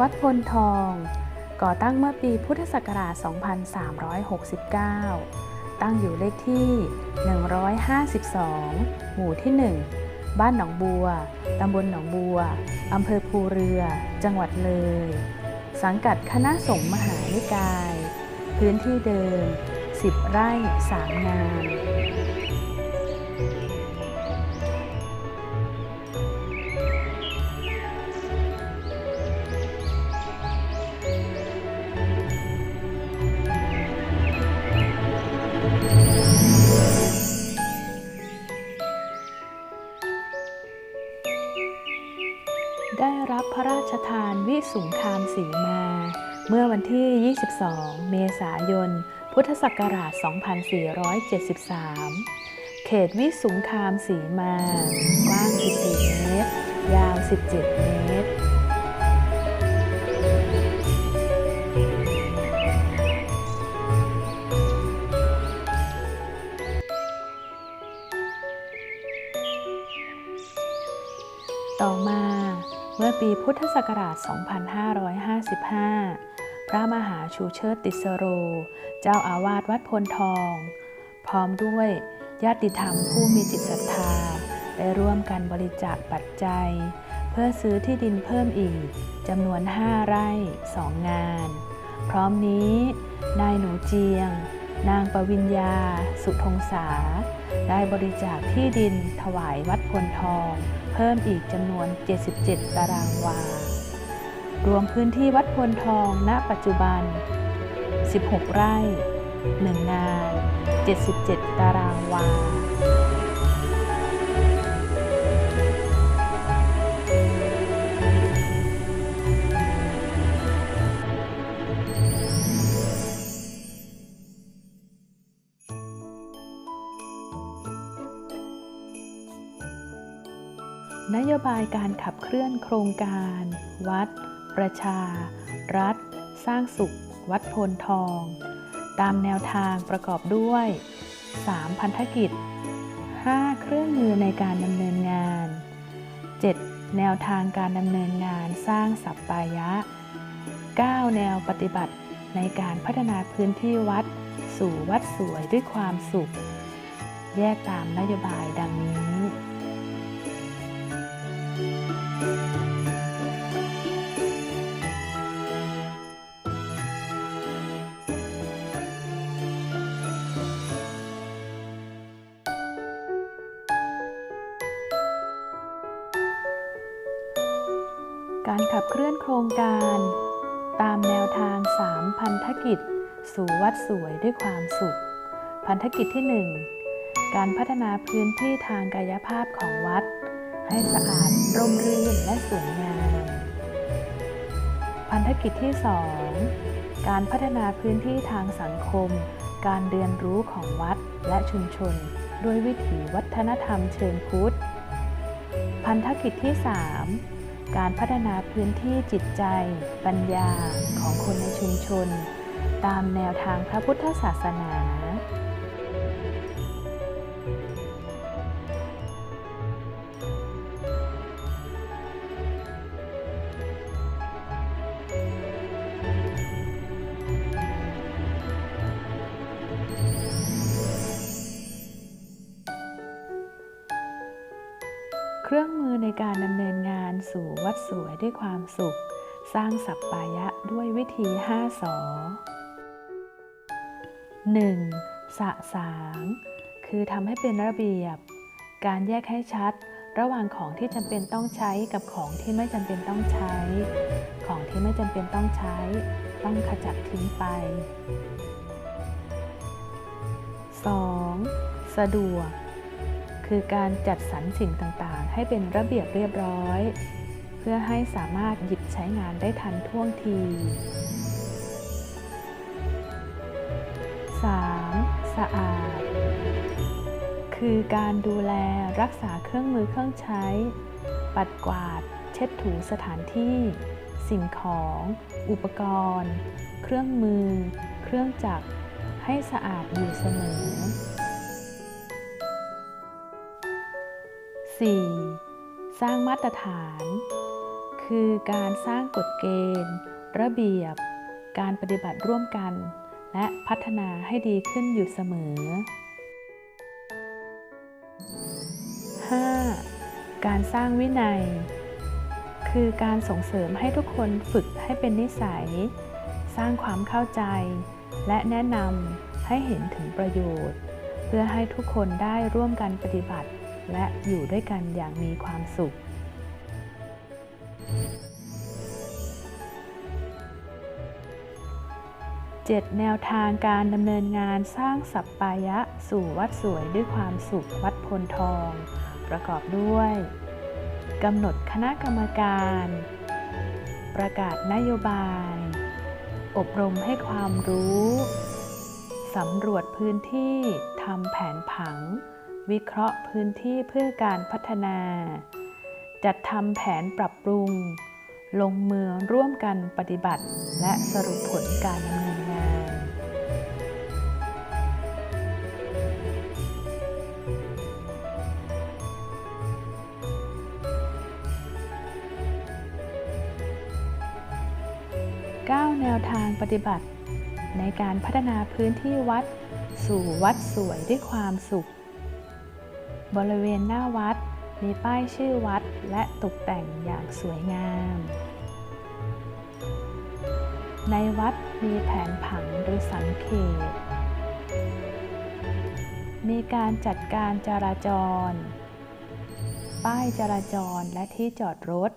วัดพลทอง ก่อตั้งเมื่อปีพุทธศักราช 2369 ตั้งอยู่เลขที่ 152 หมู่ที่ 1 บ้านหนองบัว ตำบลหนองบัว อำเภอภูเรือ จังหวัดเลย สังกัดคณะสงฆ์มหานิกาย พื้นที่เดิม 10 ไร่ 3 งาน สีมา เมื่อวันที่ 22 เมษายน พุทธศักราช 2473 เขตวิสุงคามสีมา กว้าง 14 เมตร ยาว 17 เมตรต่อมา เมื่อปีพุทธศักราช 2555 พระมหาชูเชิดติสโร เจ้าอาวาสวัดพลทอง พร้อมด้วยญาติธรรมผู้มีจิตศรัทธา ได้ร่วมกันบริจาคปัจจัย เพื่อซื้อที่ดินเพิ่มอีกจำนวน 5 ไร่ 2 งาน พร้อมนี้นายหนูเจียง นางปวิญญา สุธงษา ได้บริจาคที่ดินถวายวัดพลทอง เพิ่มอีกจำนวน 77 ตารางวา รวมพื้นที่วัดพลทองณปัจจุบัน 16 ไร่ 1 งาน 77 ตารางวา บายการขับเคลื่อนโครงการ วัด ประชา รัฐ สร้างสุข วัดโพนทอง ตามแนวทางประกอบด้วย 3 พันธกิจ 5 เครื่องมือในการดำเนินงาน 7 แนวทางการดำเนินงานสร้างสัปปายะ 9 แนวปฏิบัติในการพัฒนาพื้นที่วัด สู่วัดสวยด้วยความสุข แยกตามนโยบายดังนี้ การ ตามแนวทาง 3 พันธกิจ สู่วัดสวยด้วยความสุข พันธกิจที่ 1 การพัฒนาพื้นที่ทางกายภาพของวัด ให้สะอาดร่มรื่นและสวยงาม พันธกิจที่ 2 การพัฒนาพื้นที่ทางสังคม การเรียนรู้ของวัดและชุมชน ด้วยวิถีวัฒนธรรมเชิงพุทธ พันธกิจที่ 3 การพัฒนาพื้นที่จิตใจ ปัญญาของคนในชุมชน ตามแนวทางพระพุทธศาสนา เครื่องมือในการดำเนินงานสู่วัดสวยด้วยความสุข สร้างสัปปายะด้วยวิธี5สอ 1. สะสาง คือทำให้เป็นระเบียบ การแยกให้ชัด ระหว่างของที่จำเป็นต้องใช้กับของที่ไม่จำเป็นต้องใช้ ของที่ไม่จำเป็นต้องใช้ ต้องขจัดทิ้งไป 2. สะดวก คือการจัดสรรสิ่งต่างๆ ให้เป็นระเบียบเรียบร้อย เพื่อให้สามารถหยิบใช้งานได้ทันท่วงที 3. สะอาด คือการดูแลรักษาเครื่องมือเครื่องใช้ ปัดกวาด เช็ดถูสถานที่ สิ่งของ อุปกรณ์ เครื่องมือ เครื่องจักร ให้สะอาดอยู่เสมอ 4. สร้างมาตรฐาน คือการสร้างกฎเกณฑ์ ระเบียบ การปฏิบัติร่วมกัน และพัฒนาให้ดีขึ้นอยู่เสมอ 5. การสร้างวินัย คือการส่งเสริมให้ทุกคนฝึกให้เป็นนิสัย สร้างความเข้าใจ และแนะนำให้เห็นถึงประโยชน์ เพื่อให้ทุกคนได้ร่วมกันปฏิบัติ และอยู่ด้วยกันอย่างมีความสุข 7. แนวทางการดำเนินงานสร้างสัปปายะสู่วัดสวยด้วยความสุขวัดพลทอง ประกอบด้วยกำหนดคณะกรรมการ ประกาศนโยบาย อบรมให้ความรู้ สำรวจพื้นที่ทำแผนผัง วิเคราะห์พื้นที่เพื่อการพัฒนา จัดทำแผนปรับปรุง ลงมือร่วมกันปฏิบัติ และสรุปผลการดำเนินงาน 9 แนวทางปฏิบัติ ในการพัฒนาพื้นที่วัด สู่วัดสวยด้วยความสุข บริเวณหน้าวัด มีป้ายชื่อวัดและตกแต่งอย่างสวยงาม ในวัดมีแผนผังหรือสังเขต มีการจัดการจราจร ป้ายจราจรและที่จอดรถ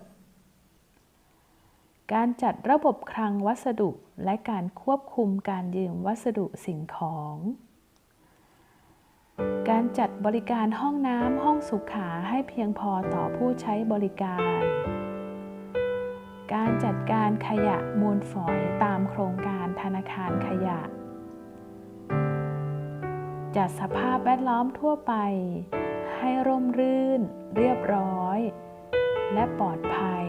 การจัดระบบคลังวัสดุและการควบคุมการยืมวัสดุสิ่งของ การจัดบริการห้องน้ำห้องสุขาให้เพียงพอต่อผู้ใช้บริการ การจัดการขยะมูลฝอยตามโครงการธนาคารขยะ จัดสภาพแวดล้อมทั่วไป ให้ร่มรื่น เรียบร้อย และปลอดภัย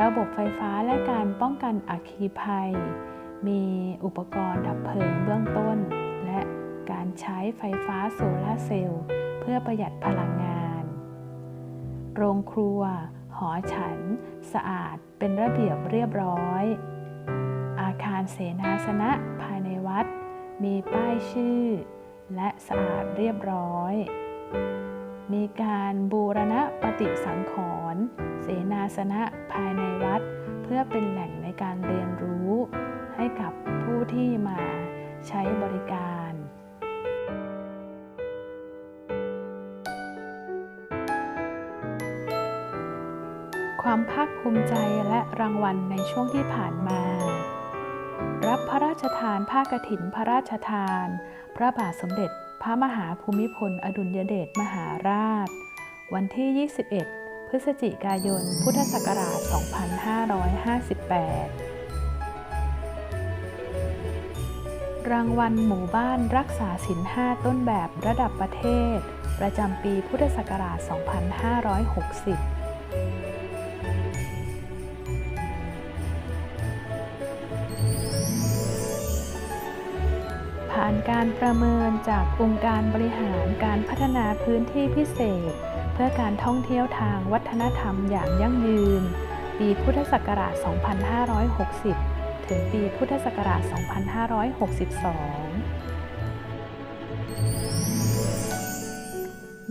ระบบไฟฟ้าและการป้องกันอัคคีภัย มีอุปกรณ์ดับเพลิงเบื้องต้น ใช้ไฟฟ้าโซลาเซลล์เพื่อประหยัดพลังงาน โรงครัว หอฉัน สะอาดเป็นระเบียบเรียบร้อย อาคารเสนาสนะภายในวัด มีป้ายชื่อ และสะอาดเรียบร้อย มีการบูรณะปฏิสังขรณ์เสนาสนะภายในวัด เพื่อเป็นแหล่งในการเรียนรู้ ให้กับผู้ที่มาใช้บริการ ความภาคภูมิใจและรางวัลในช่วงที่ผ่านมา รับพระราชทานผ้ากฐินพระราชทาน พระบาทสมเด็จพระมหาภูมิพล อดุลยเดชมหาราช วันที่ 21 พฤศจิกายน พุทธศักราช 2558 รางวัลหมู่บ้านรักษาศีลห้าต้นแบบระดับประเทศ ประจำปีพุทธศักราช 2560 การประเมินจากองค์การบริหารการพัฒนาพื้นที่พิเศษ เพื่อการท่องเที่ยวทางวัฒนธรรมอย่างยั่งยืน ปีพุทธศักราช 2560 ถึงปีพุทธศักราช 2562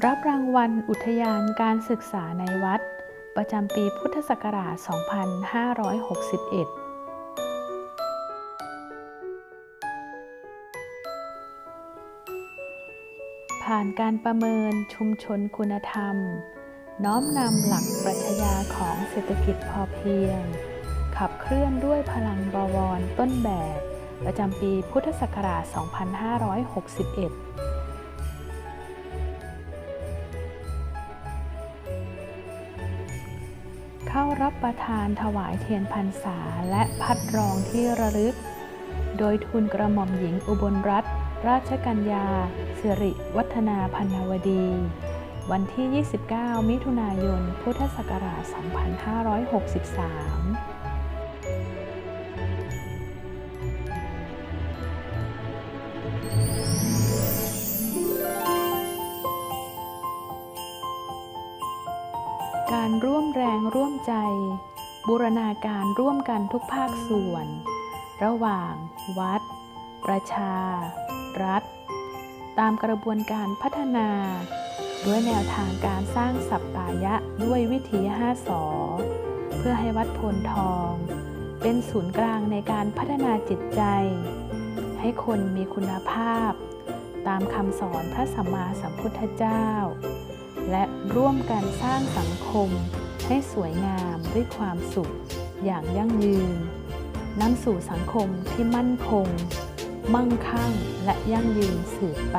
รับรางวัลอุทยานการศึกษาในวัด ประจำปีพุทธศักราช 2561 ผ่านการประเมินชุมชนคุณธรรม น้อมนำหลักปรัชญาของเศรษฐกิจพอเพียง ขับเคลื่อนด้วยพลังบวรต้นแบบ ประจำปีพุทธศักราช 2561เข้ารับประทานถวายเทียนพรรษาและพัดรองที่ระลึก โดยทุนกระหม่อมหญิงอุบลรัตน์ ราชกัญญาสิริวัฒนาพันวดี วันที่ 29 มิถุนายน พุทธศักราช 2563การร่วมแรงร่วมใจ บูรณาการร่วมกันทุกภาคส่วน ระหว่าง วัด ประชา รัฐ ตามกระบวนการพัฒนา ด้วยแนวทางการสร้างสัปปายะด้วยวิธี 5 สอ เพื่อให้วัดโพนทอง เป็นศูนย์กลางในการพัฒนาจิตใจ ให้คนมีคุณภาพ ตามคำสอนพระสัมมาสัมพุทธเจ้า และร่วมกันสร้างสังคมให้สวยงามด้วยความสุขอย่างยั่งยืนนำสู่สังคมที่มั่นคง มั่งคั่งและยั่งยืนสืบไป